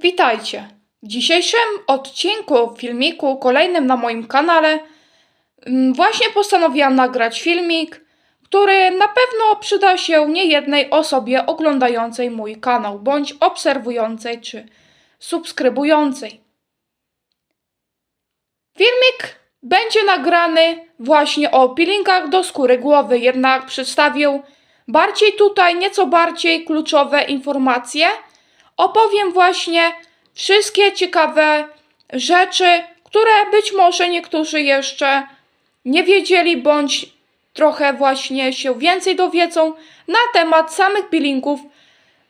Witajcie! W dzisiejszym odcinku filmiku, kolejnym na moim kanale, mm, właśnie postanowiłam nagrać filmik, który na pewno przyda się niejednej osobie oglądającej mój kanał, bądź obserwującej czy subskrybującej. Filmik będzie nagrany właśnie o peelingach do skóry głowy, jednak przedstawię bardziej tutaj, nieco bardziej kluczowe informacje. Opowiem właśnie wszystkie ciekawe rzeczy, które być może niektórzy jeszcze nie wiedzieli, bądź trochę właśnie się więcej dowiedzą na temat samych peelingów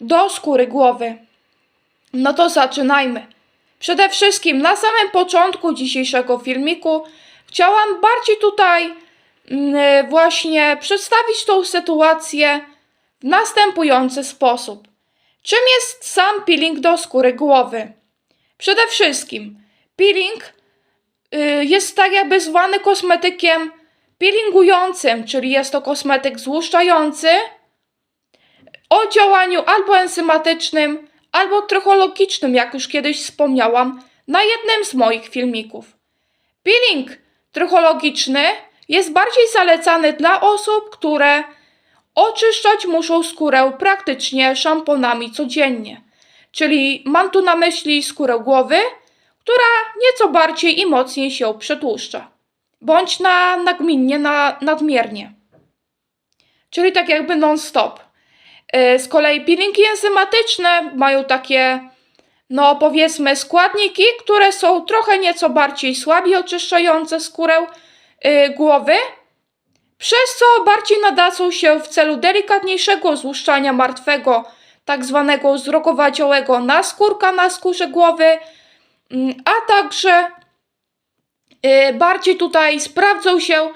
do skóry głowy. No to zaczynajmy. Przede wszystkim na samym początku dzisiejszego filmiku chciałam bardziej tutaj mm, właśnie przedstawić tą sytuację w następujący sposób. Czym jest sam peeling do skóry głowy? Przede wszystkim peeling y, jest tak jakby zwany kosmetykiem peelingującym, czyli jest to kosmetyk złuszczający o działaniu albo enzymatycznym, albo trichologicznym, jak już kiedyś wspomniałam na jednym z moich filmików. Peeling trichologiczny jest bardziej zalecany dla osób, które oczyszczać muszą skórę praktycznie szamponami codziennie. Czyli mam tu na myśli skórę głowy, która nieco bardziej i mocniej się przetłuszcza, bądź na nagminnie, na nadmiernie. Czyli tak jakby non-stop. Yy, Z kolei peelingi enzymatyczne mają takie, no powiedzmy, składniki, które są trochę nieco bardziej słabiej oczyszczające skórę yy, głowy, przez co bardziej nadadzą się w celu delikatniejszego złuszczania martwego, tak zwanego zrogowaciałego naskórka na skórze głowy, mm, a także y, bardziej tutaj sprawdzą się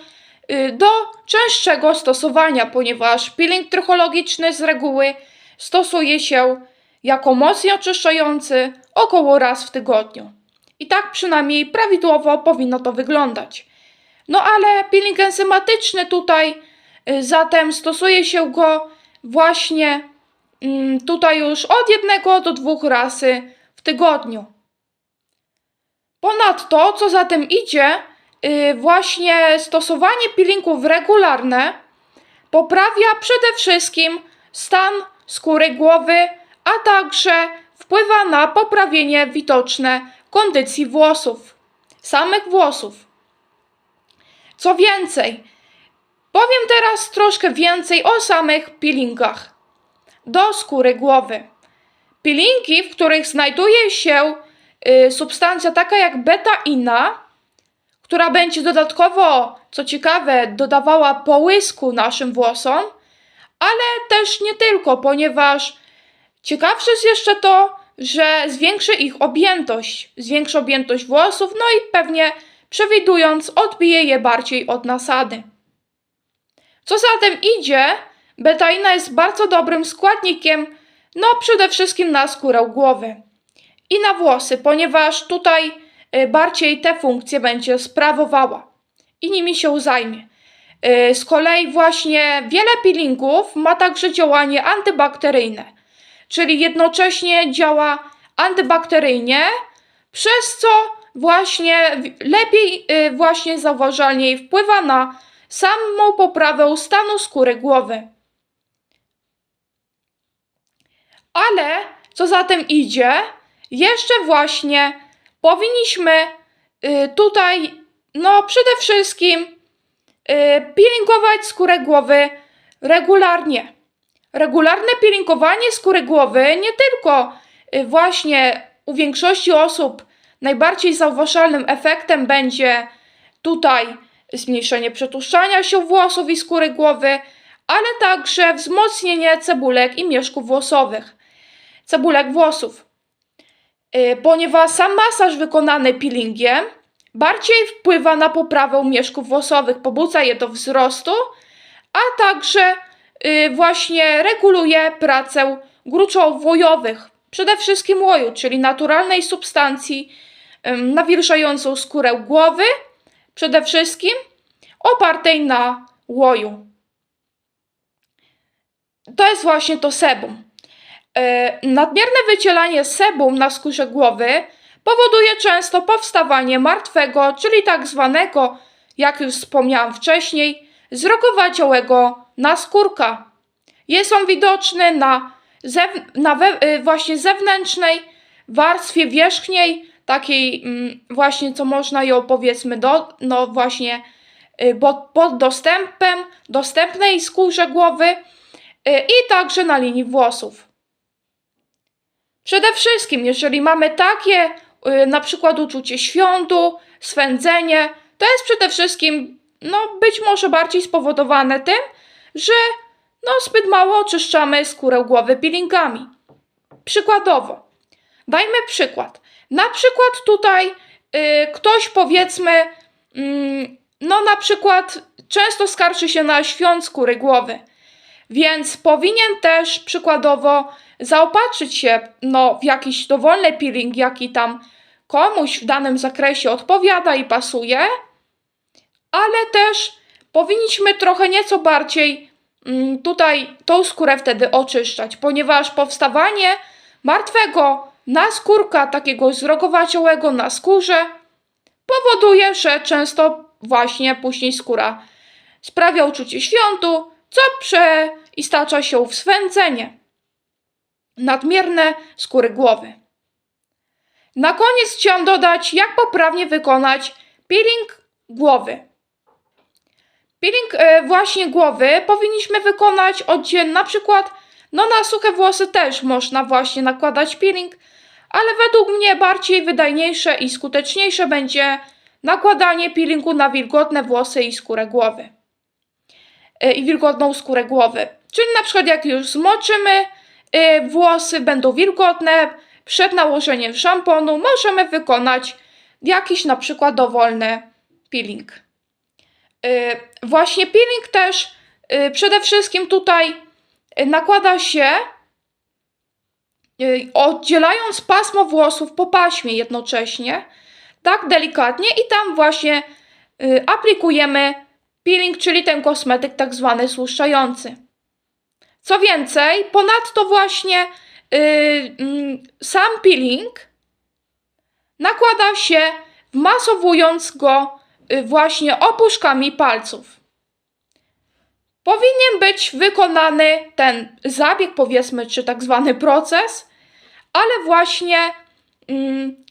y, do częstszego stosowania, ponieważ peeling trichologiczny z reguły stosuje się jako mocniej oczyszczający około raz w tygodniu. I tak przynajmniej prawidłowo powinno to wyglądać. No ale peeling enzymatyczny tutaj y, zatem stosuje się go właśnie mm, tutaj już od jednego do dwóch razy w tygodniu. Ponadto, co za tym idzie, y, właśnie stosowanie peelingów regularne poprawia przede wszystkim stan skóry głowy, a także wpływa na poprawienie widoczne kondycji włosów, samych włosów. Co więcej, powiem teraz troszkę więcej o samych peelingach do skóry głowy. Peelingi, w których znajduje się y, substancja taka jak beta-ina, która będzie dodatkowo, co ciekawe, dodawała połysku naszym włosom, ale też nie tylko, ponieważ ciekawsze jest jeszcze to, że zwiększy ich objętość, zwiększy objętość włosów, no i pewnie przewidując odbije je bardziej od nasady. Co za tym idzie, betaina jest bardzo dobrym składnikiem, no przede wszystkim na skórę głowy i na włosy, ponieważ tutaj y, bardziej te funkcje będzie sprawowała i nimi się zajmie. Y, Z kolei właśnie wiele peelingów ma także działanie antybakteryjne, czyli jednocześnie działa antybakteryjnie, przez co właśnie lepiej, y, właśnie zauważalniej wpływa na samą poprawę stanu skóry głowy. Ale co za tym idzie, jeszcze właśnie powinniśmy y, tutaj, no przede wszystkim y, peelingować skórę głowy regularnie. Regularne peelingowanie skóry głowy nie tylko właśnie u większości osób najbardziej zauważalnym efektem będzie tutaj zmniejszenie przetłuszczania się włosów i skóry głowy, ale także wzmocnienie cebulek i mieszków włosowych, cebulek włosów. Y, Ponieważ sam masaż wykonany peelingiem bardziej wpływa na poprawę mieszków włosowych, pobudza je do wzrostu, a także y, właśnie reguluje pracę gruczołów łojowych, przede wszystkim łoju, czyli naturalnej substancji nawilżającą skórę głowy, przede wszystkim opartej na łoju. To jest właśnie to sebum. E, nadmierne wycielanie sebum na skórze głowy powoduje często powstawanie martwego, czyli tak zwanego, jak już wspomniałam wcześniej, zrogowaciałego naskórka. Jest on widoczny na, zew- na we- y, właśnie zewnętrznej warstwie wierzchniej, takiej mm, właśnie, co można ją powiedzmy do, no właśnie y, pod, pod dostępem, dostępnej skórze głowy y, i także na linii włosów. Przede wszystkim, jeżeli mamy takie y, na przykład uczucie świątu, swędzenie, to jest przede wszystkim no być może bardziej spowodowane tym, że no zbyt mało oczyszczamy skórę głowy peelingami. Przykładowo, dajmy przykład. Na przykład tutaj y, ktoś powiedzmy, mm, no na przykład często skarży się na świąt skóry głowy, więc powinien też przykładowo zaopatrzyć się no, w jakiś dowolny peeling, jaki tam komuś w danym zakresie odpowiada i pasuje, ale też powinniśmy trochę nieco bardziej mm, tutaj tą skórę wtedy oczyszczać, ponieważ powstawanie martwego naskórka, takiego zrogowaciałego na skórze, powoduje, że często właśnie później skóra sprawia uczucie świątu, co przeistacza się w swędzenie. Nadmierne skóry głowy. Na koniec chciałam dodać, jak poprawnie wykonać peeling głowy. Peeling e, właśnie głowy powinniśmy wykonać oddzielnie, na przykład no na suche włosy też można właśnie nakładać peeling, ale według mnie bardziej wydajniejsze i skuteczniejsze będzie nakładanie peelingu na wilgotne włosy i skórę głowy. E, I wilgotną skórę głowy. Czyli na przykład jak już zmoczymy e, włosy, będą wilgotne, przed nałożeniem szamponu możemy wykonać jakiś na przykład dowolny peeling. Y, Właśnie peeling też przede wszystkim tutaj nakłada się y, oddzielając pasmo włosów po paśmie jednocześnie, tak delikatnie i tam właśnie y, aplikujemy peeling, czyli ten kosmetyk tak zwany złuszczający. Co więcej, ponadto właśnie y, mm, sam peeling nakłada się wmasowując go y, właśnie opuszkami palców. Powinien być wykonany ten zabieg, powiedzmy, czy tak zwany proces, ale właśnie mm,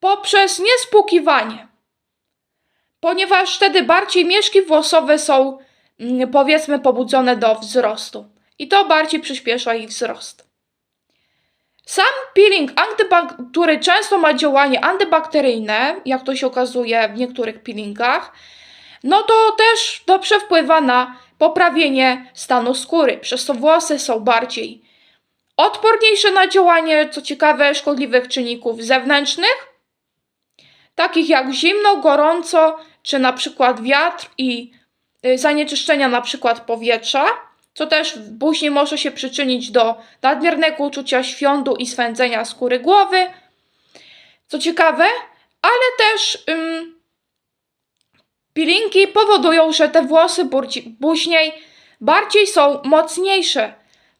poprzez niespłukiwanie. Ponieważ wtedy bardziej mieszki włosowe są, mm, powiedzmy, pobudzone do wzrostu. I to bardziej przyspiesza ich wzrost. Sam peeling, który często ma działanie antybakteryjne, jak to się okazuje w niektórych peelingach, no to też dobrze wpływa na poprawienie stanu skóry, przez co włosy są bardziej odporniejsze na działanie, co ciekawe, szkodliwych czynników zewnętrznych, takich jak zimno, gorąco, czy na przykład wiatr i y, zanieczyszczenia na przykład powietrza, co też później może się przyczynić do nadmiernego uczucia świątu i swędzenia skóry głowy. Co ciekawe, ale też peelingi powodują, że te włosy później bardziej są mocniejsze.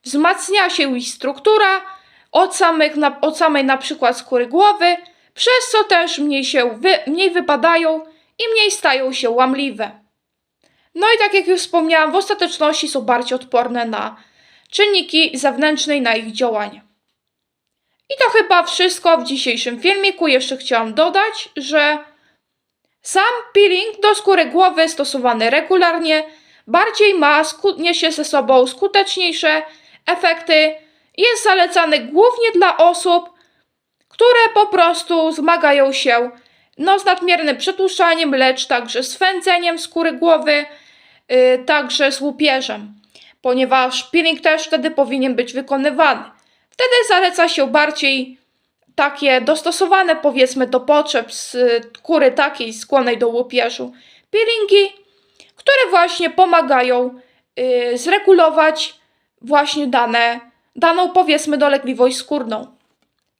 Wzmacnia się ich struktura od, samych, od samej na przykład skóry głowy, przez co też mniej, się wy, mniej wypadają i mniej stają się łamliwe. No i tak jak już wspomniałam, w ostateczności są bardziej odporne na czynniki zewnętrzne i na ich działanie. I to chyba wszystko w dzisiejszym filmiku. Jeszcze chciałam dodać, że sam peeling do skóry głowy stosowany regularnie bardziej ma, niesie ze sobą skuteczniejsze efekty. Jest zalecany głównie dla osób, które po prostu zmagają się no, z nadmiernym przetłuszczaniem, lecz także swędzeniem skóry głowy, yy, także z łupieżem, ponieważ peeling też wtedy powinien być wykonywany. Wtedy zaleca się bardziej takie dostosowane powiedzmy do potrzeb skóry takiej skłonnej do łupieżu peelingi, które właśnie pomagają yy, zregulować właśnie dane, daną powiedzmy dolegliwość skórną.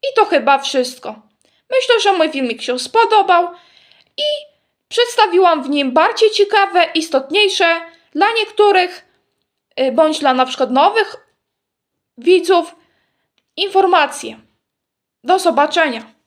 I to chyba wszystko. Myślę, że mój filmik się spodobał i przedstawiłam w nim bardziej ciekawe, istotniejsze dla niektórych, y, bądź dla na przykład nowych widzów, informacje. Do zobaczenia.